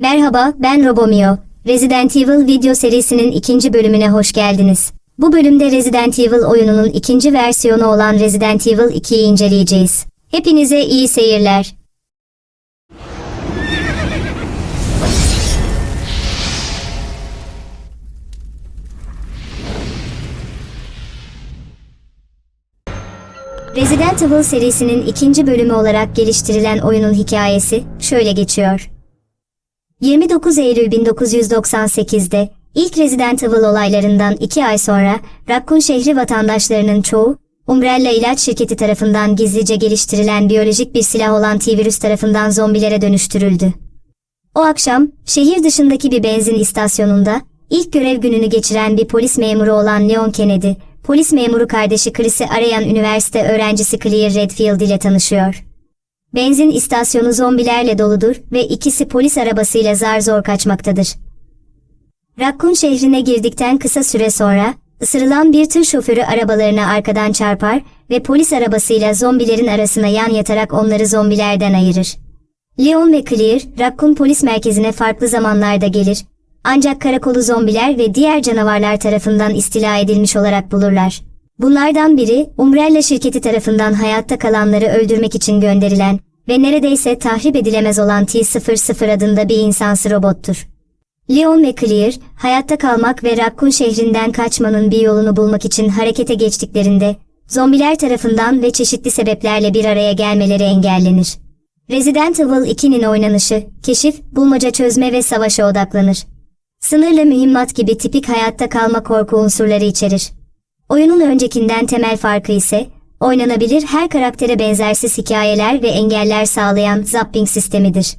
Merhaba, ben Robomio. Resident Evil video serisinin ikinci bölümüne hoş geldiniz. Bu bölümde Resident Evil oyununun ikinci versiyonu olan Resident Evil 2'yi inceleyeceğiz. Hepinize iyi seyirler. Resident Evil serisinin ikinci bölümü olarak geliştirilen oyunun hikayesi şöyle geçiyor. 29 Eylül 1998'de ilk Resident Evil olaylarından iki ay sonra Raccoon şehri vatandaşlarının çoğu Umbrella ilaç şirketi tarafından gizlice geliştirilen biyolojik bir silah olan T-virüs tarafından zombilere dönüştürüldü. O akşam şehir dışındaki bir benzin istasyonunda ilk görev gününü geçiren bir polis memuru olan Leon Kennedy, polis memuru kardeşi Chris'i arayan üniversite öğrencisi Clear Redfield ile tanışıyor. Benzin istasyonu zombilerle doludur ve ikisi polis arabasıyla zar zor kaçmaktadır. Raccoon şehrine girdikten kısa süre sonra, ısırılan bir tır şoförü arabalarına arkadan çarpar ve polis arabasıyla zombilerin arasına yan yatarak onları zombilerden ayırır. Leon ve Clear, Raccoon polis merkezine farklı zamanlarda gelir, ancak karakolu zombiler ve diğer canavarlar tarafından istila edilmiş olarak bulurlar. Bunlardan biri, Umbrella şirketi tarafından hayatta kalanları öldürmek için gönderilen ve neredeyse tahrip edilemez olan T-00 adında bir insansı robottur. Leon ve Clear, hayatta kalmak ve Raccoon şehrinden kaçmanın bir yolunu bulmak için harekete geçtiklerinde, zombiler tarafından ve çeşitli sebeplerle bir araya gelmeleri engellenir. Resident Evil 2'nin oynanışı, keşif, bulmaca çözme ve savaşa odaklanır. Sınırlı mühimmat gibi tipik hayatta kalma korku unsurları içerir. Oyunun öncekinden temel farkı ise, oynanabilir her karaktere benzersiz hikayeler ve engeller sağlayan zapping sistemidir.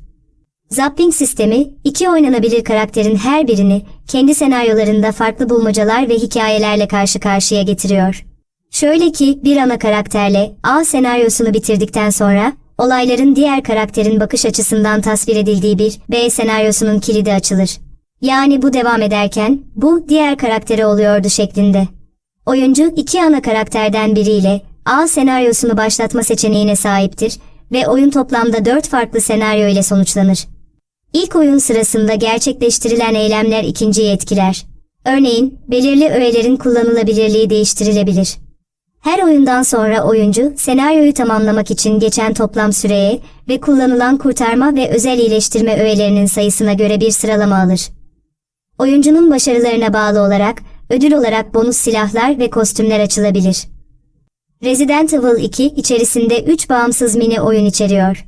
Zapping sistemi, iki oynanabilir karakterin her birini kendi senaryolarında farklı bulmacalar ve hikayelerle karşı karşıya getiriyor. Şöyle ki bir ana karakterle A senaryosunu bitirdikten sonra olayların diğer karakterin bakış açısından tasvir edildiği bir B senaryosunun kilidi açılır. Yani bu devam ederken bu diğer karaktere oluyordu şeklinde. Oyuncu iki ana karakterden biriyle A senaryosunu başlatma seçeneğine sahiptir ve oyun toplamda dört farklı senaryo ile sonuçlanır. İlk oyun sırasında gerçekleştirilen eylemler ikinciyi etkiler. Örneğin, belirli öğelerin kullanılabilirliği değiştirilebilir. Her oyundan sonra oyuncu, senaryoyu tamamlamak için geçen toplam süreye ve kullanılan kurtarma ve özel iyileştirme öğelerinin sayısına göre bir sıralama alır. Oyuncunun başarılarına bağlı olarak, ödül olarak bonus silahlar ve kostümler açılabilir. Resident Evil 2 içerisinde 3 bağımsız mini oyun içeriyor.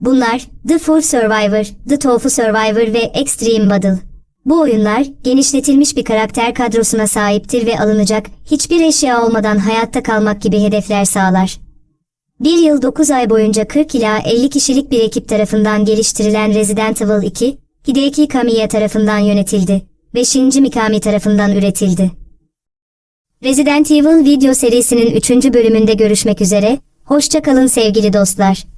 Bunlar The Full Survivor, The Tofu Survivor ve Extreme Battle. Bu oyunlar genişletilmiş bir karakter kadrosuna sahiptir ve alınacak hiçbir eşya olmadan hayatta kalmak gibi hedefler sağlar. Bir yıl 9 ay boyunca 40 ila 50 kişilik bir ekip tarafından geliştirilen Resident Evil 2, Hideki Kamiya tarafından yönetildi ve Shinji Mikami tarafından üretildi. Resident Evil video serisinin 3. bölümünde görüşmek üzere, hoşça kalın sevgili dostlar.